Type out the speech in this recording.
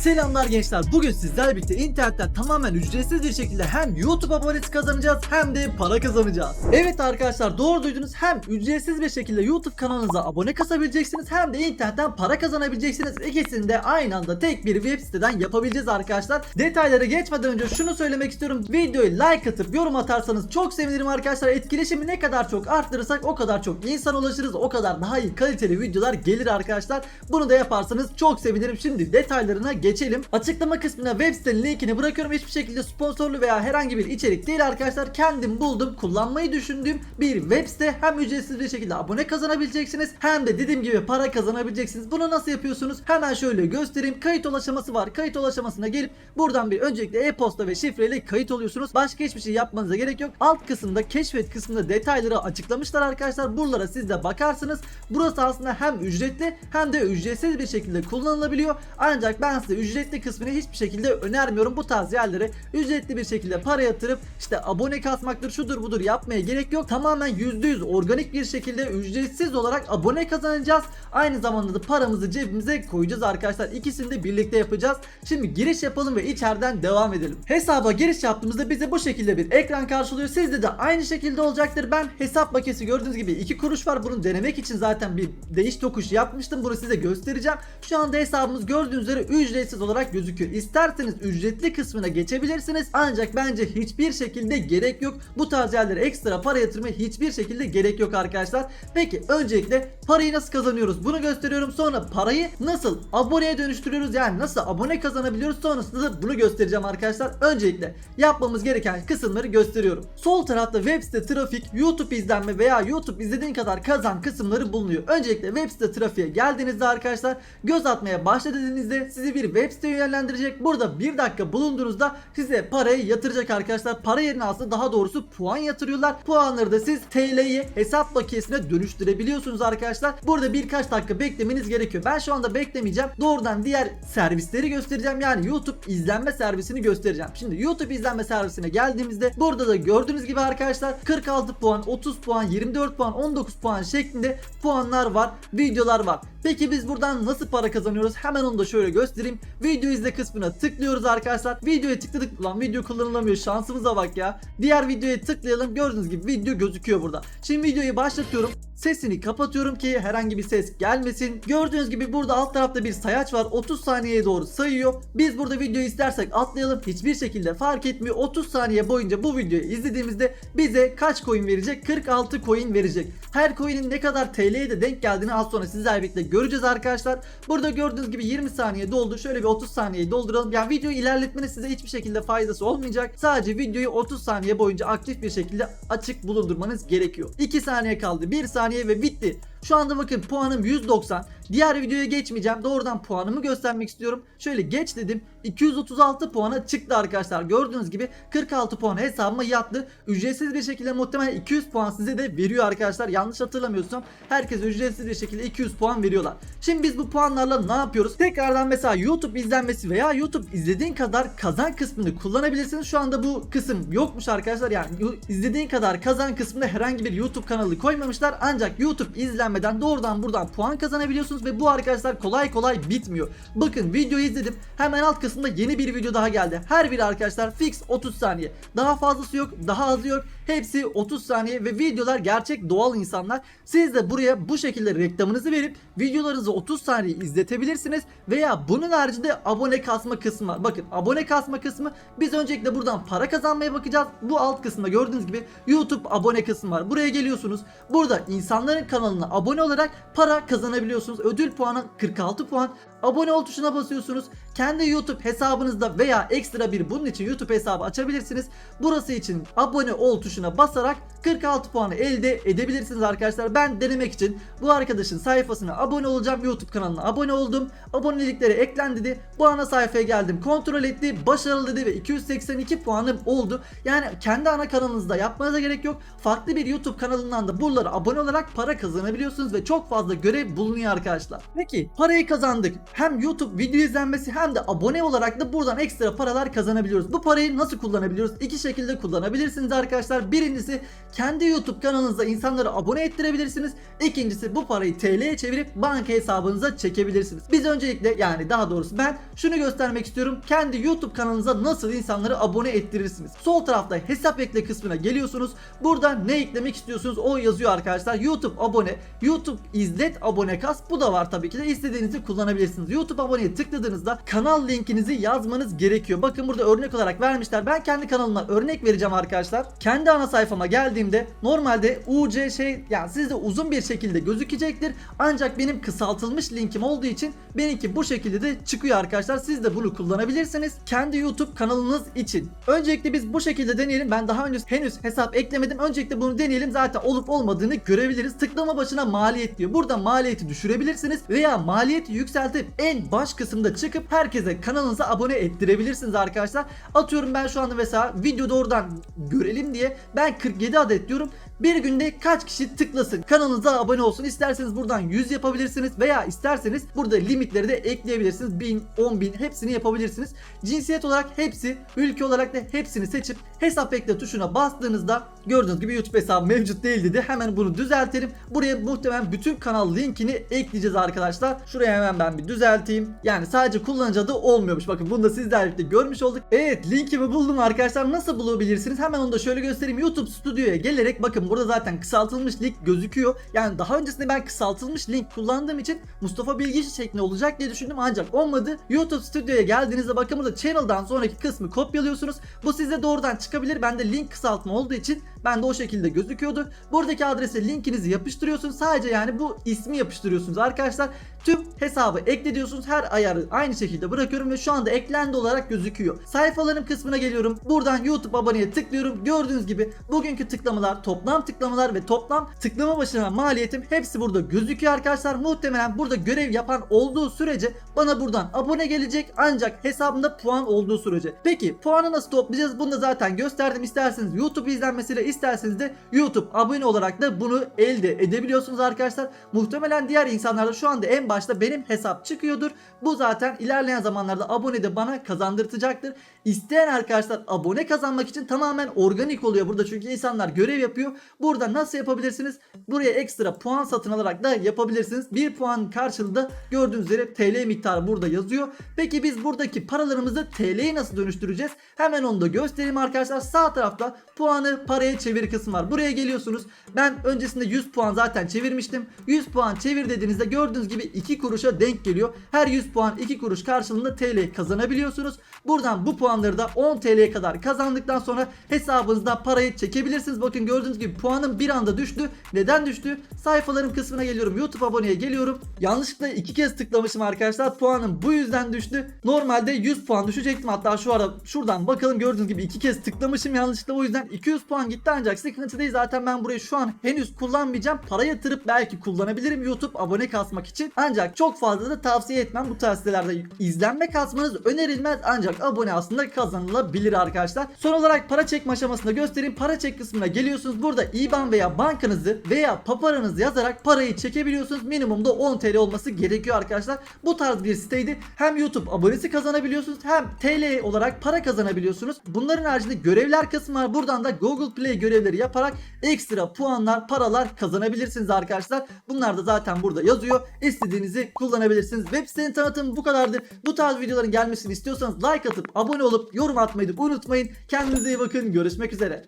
Selamlar gençler. Bugün sizlerle birlikte internetten tamamen ücretsiz bir şekilde hem YouTube abonesi kazanacağız hem de para kazanacağız. Evet arkadaşlar doğru duydunuz. Hem ücretsiz bir şekilde YouTube kanalınıza abone kasabileceksiniz hem de internetten para kazanabileceksiniz. İkisini de aynı anda tek bir web siteden yapabileceğiz arkadaşlar. Detaylara geçmeden önce şunu söylemek istiyorum. Videoyu like atıp yorum atarsanız çok sevinirim arkadaşlar. Etkileşimi ne kadar çok arttırırsak o kadar çok insan ulaşırız. O kadar daha iyi kaliteli videolar gelir arkadaşlar. Bunu da yaparsanız çok sevinirim. Şimdi detaylarına geçelim. Açıklama kısmına web sitenin linkini bırakıyorum. Hiçbir şekilde sponsorlu veya herhangi bir içerik değil arkadaşlar. Kendim buldum, kullanmayı düşündüğüm bir web site. Hem ücretsiz bir şekilde abone kazanabileceksiniz hem de dediğim gibi para kazanabileceksiniz. Bunu nasıl yapıyorsunuz? Hemen şöyle göstereyim. Kayıt ulaşaması var. Kayıt ulaşamasına gelip buradan bir öncelikle e-posta ve şifreyle kayıt oluyorsunuz. Başka hiçbir şey yapmanıza gerek yok. Alt kısımda keşfet kısmında detayları açıklamışlar arkadaşlar. Buralara siz de bakarsınız. Burası aslında hem ücretli hem de ücretsiz bir şekilde kullanılabiliyor. Ancak ben size ücretli kısmını hiçbir şekilde önermiyorum. Bu tarz yerlere ücretli bir şekilde para yatırıp işte abone kasmaktır şudur budur yapmaya gerek yok. Tamamen %100 organik bir şekilde ücretsiz olarak abone kazanacağız. Aynı zamanda da paramızı cebimize koyacağız arkadaşlar. İkisini de birlikte yapacağız. Şimdi giriş yapalım ve içeriden devam edelim. Hesaba giriş yaptığımızda bize bu şekilde bir ekran karşılıyor. Sizde de aynı şekilde olacaktır. Ben hesap makesi gördüğünüz gibi 2 kuruş var. Bunu denemek için zaten bir değiş tokuş yapmıştım. Bunu size göstereceğim. Şu anda hesabımız gördüğünüz üzere ücretsiz olarak gözüküyor. İsterseniz ücretli kısmına geçebilirsiniz. Ancak bence hiçbir şekilde gerek yok. Bu tarz yerlere ekstra para yatırmaya hiçbir şekilde gerek yok arkadaşlar. Peki öncelikle parayı nasıl kazanıyoruz? Bunu gösteriyorum. Sonra parayı nasıl aboneye dönüştürüyoruz? Yani nasıl abone kazanabiliyoruz? Sonrasında da bunu göstereceğim arkadaşlar. Öncelikle yapmamız gereken kısımları gösteriyorum. Sol tarafta web site trafik, YouTube izlenme veya YouTube izlediğin kadar kazan kısımları bulunuyor. Öncelikle web site trafiğe geldiğinizde arkadaşlar göz atmaya başladığınızda sizi bir web siteye yönlendirecek. Burada bir dakika bulunduğunuzda size parayı yatıracak arkadaşlar. Para yerine aslında daha doğrusu puan yatırıyorlar. Puanları da siz TL'yi hesap bakiyesine dönüştürebiliyorsunuz arkadaşlar. Burada birkaç dakika beklemeniz gerekiyor. Ben şu anda beklemeyeceğim. Doğrudan diğer servisleri göstereceğim. Yani YouTube izlenme servisini göstereceğim. Şimdi YouTube izlenme servisine geldiğimizde burada da gördüğünüz gibi arkadaşlar 46 puan, 30 puan, 24 puan, 19 puan şeklinde puanlar var, videolar var. Peki biz buradan nasıl para kazanıyoruz? Hemen onu da şöyle göstereyim. Video izle kısmına tıklıyoruz arkadaşlar. Videoya tıkladık. Lan video kullanılamıyor. Şansımıza bak ya. Diğer videoya tıklayalım. Gördüğünüz gibi video gözüküyor burada. Şimdi videoyu başlatıyorum. Sesini kapatıyorum ki herhangi bir ses gelmesin. Gördüğünüz gibi burada alt tarafta bir sayaç var. 30 saniyeye doğru sayıyor. Biz burada videoyu istersek atlayalım. Hiçbir şekilde fark etmiyor. 30 saniye boyunca bu videoyu izlediğimizde bize kaç coin verecek? 46 coin verecek. Her coin'in ne kadar TL'ye de denk geldiğini az sonra sizlerle birlikte göreceğiz arkadaşlar. Burada gördüğünüz gibi 20 saniye doldu. Şöyle bir 30 saniyeyi dolduralım. Yani videoyu ilerletmenin size hiçbir şekilde faydası olmayacak. Sadece videoyu 30 saniye boyunca aktif bir şekilde açık bulundurmanız gerekiyor. 2 saniye kaldı. 1 saniye ve bitti. Şu anda bakın puanım 190. Diğer videoya geçmeyeceğim. Doğrudan puanımı göstermek istiyorum. Şöyle geç dedim. 236 puana çıktı arkadaşlar. Gördüğünüz gibi 46 puan hesabıma yattı. Ücretsiz bir şekilde muhtemelen 200 puan size de veriyor arkadaşlar. Yanlış hatırlamıyorsam herkes ücretsiz bir şekilde 200 puan veriyorlar. Şimdi biz bu puanlarla ne yapıyoruz? Tekrardan mesela YouTube izlenmesi veya YouTube izlediğin kadar kazan kısmını kullanabilirsiniz. Şu anda bu kısım yokmuş arkadaşlar. Yani izlediğin kadar kazan kısmında herhangi bir YouTube kanalı koymamışlar. Ancak YouTube izlenmeden doğrudan buradan puan kazanabiliyorsunuz ve bu arkadaşlar kolay kolay bitmiyor. Bakın videoyu izledim. Hemen alt kısımda yeni bir video daha geldi. Her biri arkadaşlar fix 30 saniye. Daha fazlası yok, daha azı yok. Hepsi 30 saniye ve videolar gerçek doğal insanlar. Siz de buraya bu şekilde reklamınızı verip videolarınızı 30 saniye izletebilirsiniz veya bunun haricinde abone kasma kısmı var. Bakın abone kasma kısmı biz öncelikle buradan para kazanmaya bakacağız. Bu alt kısımda gördüğünüz gibi YouTube abone kısmı var. Buraya geliyorsunuz. Burada insanların kanalına abone olarak para kazanabiliyorsunuz. Ödül puanı 46 puan. Abone ol tuşuna basıyorsunuz. Kendi YouTube hesabınızda veya ekstra bir bunun için YouTube hesabı açabilirsiniz. Burası için abone ol tuşuna basarak 46 puanı elde edebilirsiniz arkadaşlar. Ben denemek için bu arkadaşın sayfasına abone olacağım. YouTube kanalına abone oldum. Aboneliklere eklen dedi. Bu ana sayfaya geldim. Kontrol etti. Başarılı dedi ve 282 puanım oldu. Yani kendi ana kanalınızda yapmanıza gerek yok. Farklı bir YouTube kanalından da buralara abone olarak para kazanabiliyorsunuz ve çok fazla görev bulunuyor arkadaşlar. Peki parayı kazandık. hem YouTube video izlenmesi hem de abone olarak da buradan ekstra paralar kazanabiliyoruz. Bu parayı nasıl kullanabiliyoruz? İki şekilde kullanabilirsiniz arkadaşlar. Birincisi kendi YouTube kanalınıza insanları abone ettirebilirsiniz. İkincisi bu parayı TL'ye çevirip banka hesabınıza çekebilirsiniz. Biz öncelikle yani daha doğrusu ben şunu göstermek istiyorum. Kendi YouTube kanalınıza nasıl insanları abone ettirirsiniz. Sol tarafta hesap ekle kısmına geliyorsunuz. Burada ne eklemek istiyorsunuz o yazıyor arkadaşlar. YouTube abone, YouTube izlet abone kas bu da var tabii ki de istediğinizi kullanabilirsiniz. YouTube aboneye tıkladığınızda kanal linkinizi yazmanız gerekiyor. Bakın burada örnek olarak vermişler. Ben kendi kanalıma örnek vereceğim arkadaşlar. Kendi ana sayfama geldiğimde normalde UC şey yani sizde uzun bir şekilde gözükecektir. Ancak benim kısaltılmış linkim olduğu için benimki bu şekilde de çıkıyor arkadaşlar. Siz de bunu kullanabilirsiniz. Kendi YouTube kanalınız için. Öncelikle biz bu şekilde deneyelim. Ben daha önce henüz hesap eklemedim. Öncelikle bunu deneyelim. Zaten olup olmadığını görebiliriz. Tıklama başına maliyet diyor. Burada maliyeti düşürebilirsiniz veya maliyeti yükseltip en baş kısımda çıkıp herkese kanalınıza abone ettirebilirsiniz arkadaşlar. Atıyorum ben şu anda mesela videoda oradan görelim diye ben 47 adet diyorum. Bir günde kaç kişi tıklasın? Kanalınıza abone olsun. İsterseniz buradan 100 yapabilirsiniz veya isterseniz burada limitleri de ekleyebilirsiniz. 1000 10000 hepsini yapabilirsiniz. Cinsiyet olarak hepsi ülke olarak da hepsini seçip hesap ekle tuşuna bastığınızda gördüğünüz gibi YouTube hesabı mevcut değil dedi. Hemen bunu düzeltelim. Buraya muhtemelen bütün kanal linkini ekleyeceğiz arkadaşlar. Şuraya hemen ben bir düzelteyim. Yani sadece kullanıcı adı olmuyormuş. Bakın bunu da sizlerle birlikte görmüş olduk. Evet linkimi buldum arkadaşlar. Nasıl bulabilirsiniz? Hemen onu da şöyle göstereyim. YouTube Studio'ya gelerek bakın burada zaten kısaltılmış link gözüküyor. Yani daha öncesinde ben kısaltılmış link kullandığım için Mustafa Bilgiç şeklinde olacak diye düşündüm ancak olmadı. YouTube Studio'ya geldiğinizde bakın burada channel'dan sonraki kısmı kopyalıyorsunuz. Bu size doğrudan çıkabilir. Bende link kısaltma olduğu için bende o şekilde gözüküyordu. Buradaki adrese linkinizi yapıştırıyorsunuz. Sadece yani bu ismi yapıştırıyorsunuz arkadaşlar. Tüm hesabı eklediyorsunuz. Her ayarı aynı şekilde bırakıyorum ve şu anda eklendi olarak gözüküyor. Sayfalarım kısmına geliyorum. Buradan YouTube aboneye tıklıyorum. Gördüğünüz gibi bugünkü tıklamalar, toplam tıklamalar ve toplam tıklama başına maliyetim hepsi burada gözüküyor arkadaşlar. Muhtemelen burada görev yapan olduğu sürece bana buradan abone gelecek ancak hesabımda puan olduğu sürece. Peki puanı nasıl toplayacağız? Bunu da zaten gösterdim. İsterseniz YouTube izlenmesiyle isterseniz de YouTube abone olarak da bunu elde edebiliyorsunuz arkadaşlar. Muhtemelen diğer insanlarda şu anda en başta benim hesap çıkıyordur. Bu zaten ilerleyen zamanlarda abone de bana kazandırtacaktır. İsteyen arkadaşlar abone kazanmak için tamamen organik oluyor burada çünkü insanlar görev yapıyor. Burada nasıl yapabilirsiniz? Buraya ekstra puan satın alarak da yapabilirsiniz. Bir puan karşılığında gördüğünüz üzere TL miktarı burada yazıyor. Peki biz buradaki paralarımızı TL'ye nasıl dönüştüreceğiz? Hemen onu da göstereyim arkadaşlar. Sağ tarafta puanı paraya çevir kısmı var. Buraya geliyorsunuz. Ben öncesinde 100 puan zaten çevirmiştim. 100 puan çevir dediğinizde gördüğünüz gibi 2 kuruşa denk geliyor. Her 100 puan 2 kuruş karşılığında TL kazanabiliyorsunuz. Buradan bu puanları da 10 TL'ye kadar kazandıktan sonra hesabınızdan parayı çekebilirsiniz. Bakın gördüğünüz gibi puanım bir anda düştü. Neden düştü? Sayfalarım kısmına geliyorum. YouTube aboneye geliyorum. Yanlışlıkla iki kez tıklamışım arkadaşlar. Puanım bu yüzden düştü. Normalde 100 puan düşecektim. Hatta şu ara şuradan bakalım gördüğünüz gibi iki kez tıklamışım yanlışlıkla. O yüzden 200 puan gitti ancak sıkıntı değil. Zaten ben burayı şu an henüz kullanmayacağım. Para yatırıp belki kullanabilirim YouTube abone kasmak için. Ancak çok fazla da tavsiye etmem bu tarz sitelerde. izlenme kasmanız önerilmez ancak abone aslında kazanılabilir arkadaşlar. Son olarak para çekme aşamasında göstereyim. Para çek kısmına geliyorsunuz. Burada IBAN veya bankanızı veya paparanızı yazarak parayı çekebiliyorsunuz. Minimumda 10 TL olması gerekiyor arkadaşlar. Bu tarz bir siteydi. Hem YouTube abonesi kazanabiliyorsunuz hem TL olarak para kazanabiliyorsunuz. Bunların haricinde görevler kısmı var. Buradan da Google Play görevleri yaparak ekstra puanlar, paralar kazanabilirsiniz arkadaşlar. Bunlar da zaten burada yazıyor. İstediğinizi kullanabilirsiniz. Web sitenin tanıtımı bu kadardır. Bu tarz videoların gelmesini istiyorsanız like atıp abone olup yorum atmayı unutmayın. Kendinize iyi bakın. Görüşmek üzere.